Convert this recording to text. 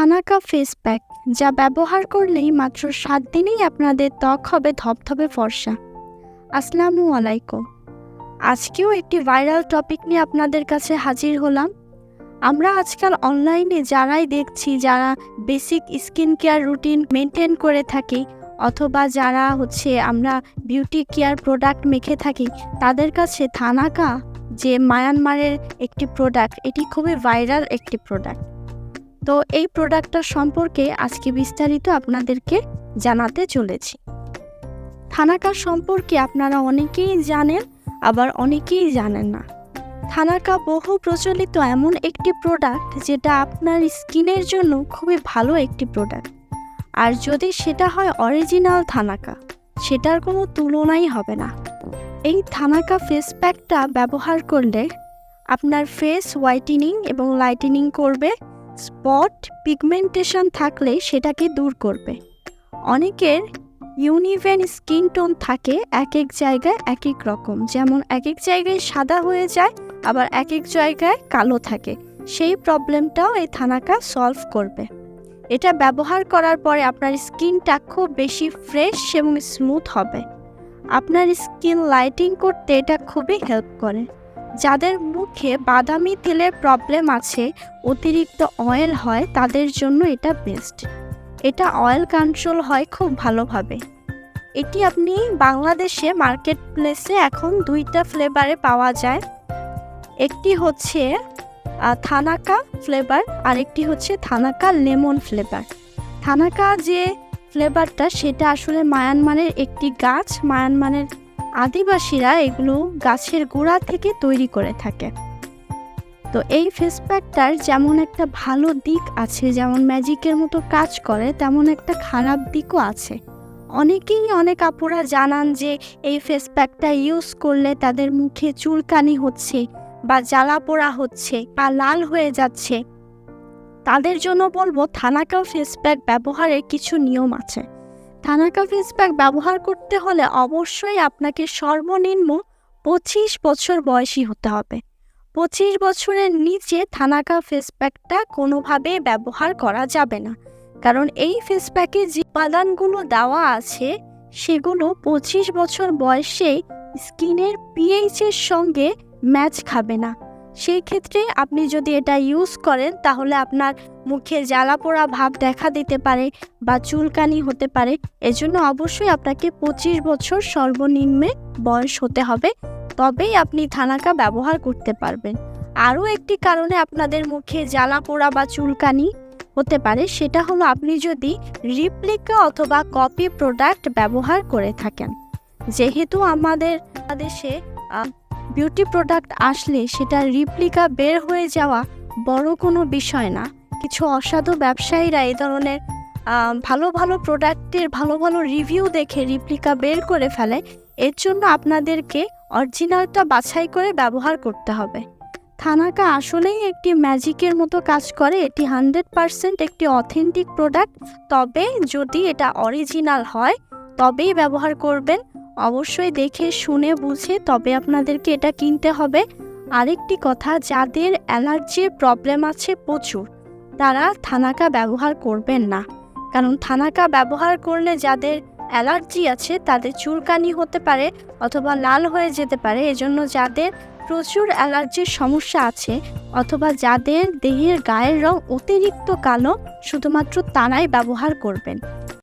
Thanaka face pack যা ব্যবহার করলেই মাত্র সাত দিনেই আপনাদের ত্বক হবে ধবধবে ফর্সা। আসসালামু আলাইকুম। আজকেও একটি ভাইরাল টপিক নিয়ে আপনাদের কাছে হাজির হলাম। আমরা আজকাল অনলাইনে যারাই দেখছি, যারা basic skin care routine maintain করে থাকি, অথবা যারা হচ্ছে আমরা বিউটি কেয়ার প্রোডাক্ট মেখে থাকি, তাদের কাছে থানাকা যে মায়ানমারের একটি প্রোডাক্ট এটি খুবই ভাইরাল একটি প্রোডাক্ট তো এই প্রোডাক্টটা সম্পর্কে আজকে বিস্তারিত আপনাদেরকে জানাতে চলেছি। থানাকা সম্পর্কে আপনারা অনেকেই জানেন, আবার অনেকেই জানেন না। থানাকা বহু প্রচলিত এমন একটি প্রোডাক্ট যেটা আপনার স্কিনের জন্য খুবই ভালো একটি প্রোডাক্ট আর যদি সেটা হয় অরিজিনাল থানাকা, সেটার কোনো তুলনাই হবে না। এই থানাকা ফেস প্যাকটা ব্যবহার করলে আপনার ফেস হোয়াইটেনিং এবং লাইটেনিং করবে স্পট পিগমেন্টেশন থাকলে সেটাকে দূর করবে। অনেকের ইউনিভেন স্কিন টোন থাকে এক এক জায়গায় এক এক রকম। যেমন এক এক জায়গায় সাদা হয়ে যায়, আবার এক এক জায়গায় কালো থাকে। সেই প্রবলেমটাও এই থানাকা সলভ করবে। এটা ব্যবহার করার পরে আপনার স্কিনটা খুব বেশি ফ্রেশ এবং স্মুথ হবে। আপনার স্কিন লাইটিং করতে এটা খুবই হেল্প করে। যাদের মুখে বাদামি তেলের প্রবলেম আছে, অতিরিক্ত অয়েল হয়, তাদের জন্য এটা বেস্ট এটা অয়েল কন্ট্রোল হয় খুব ভালোভাবে। এটি আপনি বাংলাদেশে মার্কেট প্লেসে এখন দুইটা ফ্লেভারে পাওয়া যায়। একটি হচ্ছে থানাকা ফ্লেভার আর একটি হচ্ছে থানাকা লেমন ফ্লেভার থানাকা যে ফ্লেভারটা সেটা আসলে মায়ানমারের একটি গাছ। মায়ানমারের আদিবাসীরা এগুলো গাছের গোড়া থেকে তৈরি করে থাকে। তো এই ফেস প্যাকটার যেমন একটা ভালো দিক আছে, যেমন ম্যাজিকের মতো কাজ করে, তেমন একটা খারাপ দিকও আছে। অনেকেই অনেক আপুরা জানান যে এই ফেস প্যাকটা ইউজ করলে তাদের মুখে চুলকানি হচ্ছে বা জ্বালা পোড়া হচ্ছে বা লাল হয়ে যাচ্ছে। তাদের জন্য বলব থানাকা ফেস প্যাক ব্যবহারের কিছু নিয়ম আছে। থানাকা ফেস প্যাক ব্যবহার করতে হলে অবশ্যই আপনাকে সর্বনিম্ন পঁচিশ বছর বয়সী হতে হবে। পঁচিশ বছরের নিচে থানাকা ফেস প্যাকটা কোনোভাবেই ব্যবহার করা যাবে না। কারণ এই ফেস প্যাকে যে উপাদানগুলো দেওয়া আছে, সেগুলো পঁচিশ বছর বয়সে স্কিনের পিএইচের সঙ্গে ম্যাচ খাবে না। সেই ক্ষেত্রে আপনি যদি এটা ইউজ করেন, তাহলে আপনার মুখে জ্বালা পোড়া ভাব দেখা দিতে পারে বা চুলকানি হতে পারে। এজন্য অবশ্যই আপনাকে পঁচিশ বছর সর্বনিম্নে বয়স হতে হবে, তবেই আপনি থানাকা ব্যবহার করতে পারবেন। আরও একটি কারণে আপনাদের মুখে জ্বালা পোড়া বা চুলকানি হতে পারে, সেটা হলো আপনি যদি রিপ্লিকা অথবা কপি প্রোডাক্ট ব্যবহার করে থাকেন। যেহেতু আমাদের দেশে বিউটি প্রোডাক্ট আসলে সেটা রিপ্লিকা বের হয়ে যাওয়া বড় কোনো বিষয় না। কিছু অসাধু ব্যবসায়ীরা এই ধরনের ভালো ভালো প্রোডাক্টের ভালো ভালো রিভিউ দেখে রিপ্লিকা বের করে ফেলে। এর জন্য আপনাদেরকে অরিজিনালটা বাছাই করে ব্যবহার করতে হবে। থানাকা আসলেই একটি ম্যাজিকের মতো কাজ করে, এটি হান্ড্রেড পারসেন্ট একটি অথেন্টিক প্রোডাক্ট তবে যদি এটা অরিজিনাল হয়, তবেই ব্যবহার করবেন। অবশ্যই দেখে শুনে বুঝে তবে আপনাদেরকে এটা কিনতে হবে। আরেকটি কথা, যাদের অ্যালার্জির প্রবলেম আছে প্রচুর, তারা থানাকা ব্যবহার করবেন না। কারণ থানাকা ব্যবহার করলে যাদের অ্যালার্জি আছে, তাদের চুলকানি হতে পারে অথবা লাল হয়ে যেতে পারে। এজন্য যাদের প্রচুর অ্যালার্জির সমস্যা আছে অথবা যাদের দেহের গায়ের রং অতিরিক্ত কালো, শুধুমাত্র তারাই ব্যবহার করবেন।